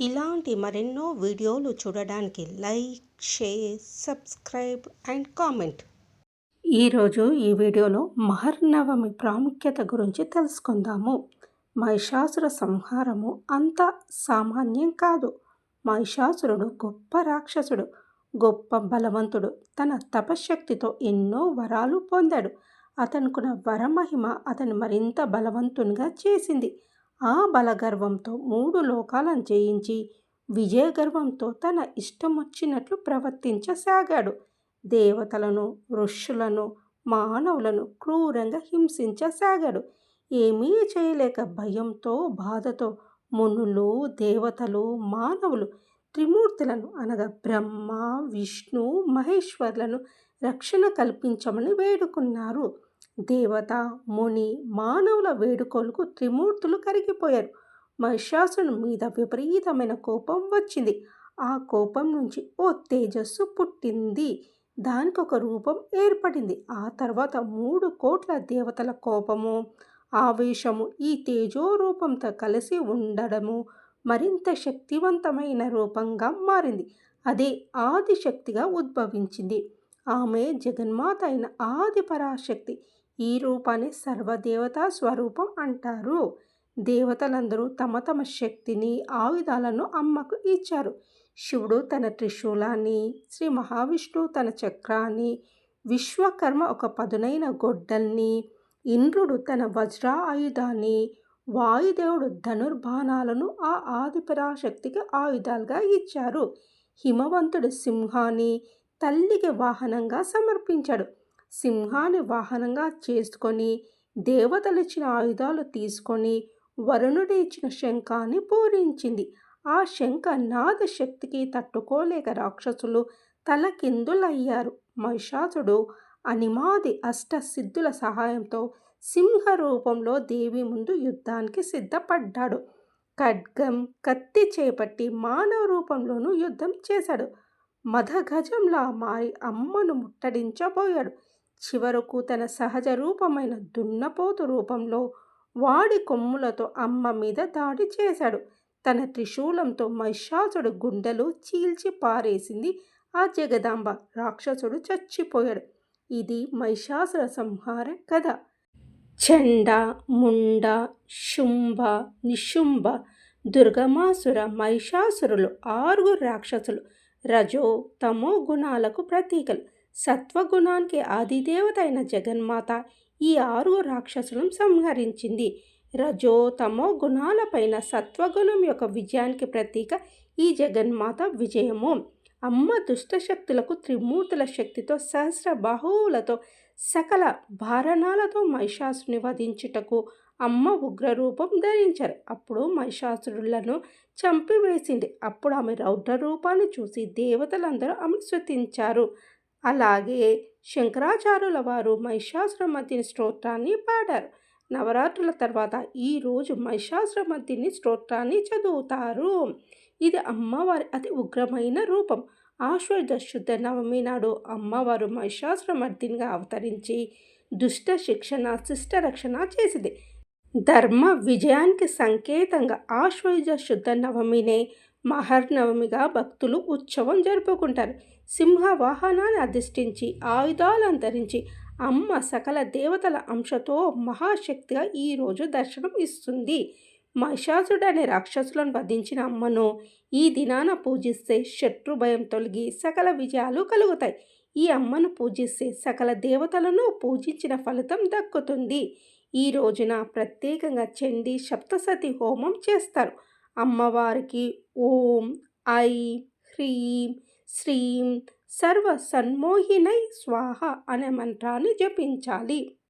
ఇలాంటి మరెన్నో వీడియోలు చూడడానికి like share subscribe and comment. ఈరోజు ఈ వీడియోలో మహర్నవమి ప్రాముఖ్యత గురించి తెలుసుకుందాము. మహిషాసుర సంహారము అంత సామాన్యం కాదు. మహిషాసురుడు గొప్ప రాక్షసుడు గొప్ప బలవంతుడు. తన తపశక్తితో ఎన్నో వరాలు పొందాడు. అతనుకున్న వరమహిమ అతను మరింత బలవంతునిగా చేసింది. ఆ బలగర్వంతో మూడు లోకాలను జయించి విజయగర్వంతో తన ఇష్టం వచ్చినట్లు ప్రవర్తించసాగాడు. దేవతలను ఋషులను మానవులను క్రూరంగా హింసించసాగాడు. ఏమీ చేయలేక భయంతో బాధతో మునులు దేవతలు మానవులు త్రిమూర్తులను అనగా బ్రహ్మ విష్ణు మహేశ్వర్లను రక్షణ కల్పించమని వేడుకున్నారు. దేవత ముని మానవుల వేడుకోలకు త్రిమూర్తులు కరిగిపోయారు. మహిషాసును మీద విపరీతమైన కోపం వచ్చింది. ఆ కోపం నుంచి ఓ తేజస్సు పుట్టింది. దానికి ఒక రూపం ఏర్పడింది. ఆ తర్వాత మూడు కోట్ల దేవతల కోపము ఆవేశము ఈ తేజో రూపంతో కలిసి ఉండడము మరింత శక్తివంతమైన రూపంగా మారింది. అదే ఆదిశక్తిగా ఉద్భవించింది. ఆమె జగన్మాత అయిన ఆది పరాశక్తి ఈ రూపాన్ని సర్వదేవతా స్వరూపం అంటారు. దేవతలందరూ తమ తమ శక్తిని ఆయుధాలను అమ్మకు ఇచ్చారు. శివుడు తన త్రిశూలాన్ని శ్రీ మహావిష్ణువు తన చక్రాన్ని విశ్వకర్మ ఒక పదునైన గొడ్డల్ని ఇంద్రుడు తన వజ్ర ఆయుధాన్ని వాయుదేవుడు ధనుర్బాణాలను ఆ ఆదిపరాశక్తికి ఆయుధాలుగా ఇచ్చారు. హిమవంతుడు సింహాన్ని తల్లికి వాహనంగా సమర్పించాడు. సింహాన్ని వాహనంగా చేసుకొని దేవతలిచ్చిన ఆయుధాలు తీసుకొని వరుణుడి ఇచ్చిన శంఖాన్ని పూరించింది. ఆ శంఖ నాద శక్తికి తట్టుకోలేక రాక్షసులు తలకిందులయ్యారు. మహిషాసుడు అనిమాది అష్ట సిద్ధుల సహాయంతో సింహ రూపంలో దేవి ముందు యుద్ధానికి సిద్ధపడ్డాడు. ఖడ్గం కత్తి చేపట్టి మానవ రూపంలోనూ యుద్ధం చేశాడు. మదగజంలా మారి అమ్మను ముట్టడించబోయాడు. చివరకు తన సహజ రూపమైన దున్నపోతు రూపంలో వాడి కొమ్ములతో అమ్మ మీద దాడి చేశాడు. తన త్రిశూలంతో మహిషాసుడు గుండెలు చీల్చి పారేసింది ఆ జగదాంబ. రాక్షసుడు చచ్చిపోయాడు. ఇది మహిషాసుర సంహార కథ. చండ ముండ శుంభ నిశుంభ దుర్గమాసుర మహిషాసురులు ఆరుగురు రాక్షసులు రజో తమో గుణాలకు ప్రతీకలు. సత్వగుణానికి ఆదిదేవత అయిన జగన్మాత ఈ ఆరు రాక్షసులను సంహరించింది. రజో తమో గుణాలపైన సత్వగుణం యొక్క విజయానికి ప్రతీక ఈ జగన్మాత విజయము. అమ్మ దుష్టశక్తులకు త్రిమూర్తుల శక్తితో సహస్ర బాహువులతో సకల భారణాలతో మహిషాసుని వధించుటకు అమ్మ ఉగ్రరూపం ధరించారు. అప్పుడు మహిషాసురులను చంపివేసింది. అప్పుడు ఆమె రౌద్ర రూపాన్ని చూసి దేవతలందరూ ఆమె శృతించారు. అలాగే శంకరాచార్యుల వారు మహిషాసురమర్దిని స్తోత్రాన్ని పాడారు. నవరాత్రుల తర్వాత ఈరోజు మహిషాసురమర్దిని స్తోత్రాన్ని చదువుతారు. ఇది అమ్మవారి అతి ఉగ్రమైన రూపం. ఆశ్వయుధ శుద్ధ నవమి నాడు అమ్మవారు మహిషాసురమర్దినిగా అవతరించి దుష్ట శిక్షణ శిష్ట రక్షణ చేసింది. ధర్మ విజయానికి సంకేతంగా ఆశ్వయుజ శుద్ధ నవమినే మహర్నవమిగా భక్తులు ఉత్సవం జరుపుకుంటారు. సింహ వాహనాన్ని అధిష్ఠించి ఆయుధాలు అంతరించి అమ్మ సకల దేవతల అంశతో మహాశక్తిగా ఈరోజు దర్శనం ఇస్తుంది. మహిషాసుడు అనే రాక్షసులను వధించిన అమ్మను ఈ దినాన పూజిస్తే శత్రు భయం తొలగి సకల విజయాలు కలుగుతాయి. ఈ అమ్మను పూజిస్తే సకల దేవతలను పూజించిన ఫలితం దక్కుతుంది. ఈ రోజున ప్రత్యేకంగా చండీ సప్తసతి హోమం చేస్తారు. అమ్మవారికి ఓం ఐ హ్రీం శ్రీం సర్వ సన్మోహినై స్వాహ అనే మంత్రాన్ని జపించాలి.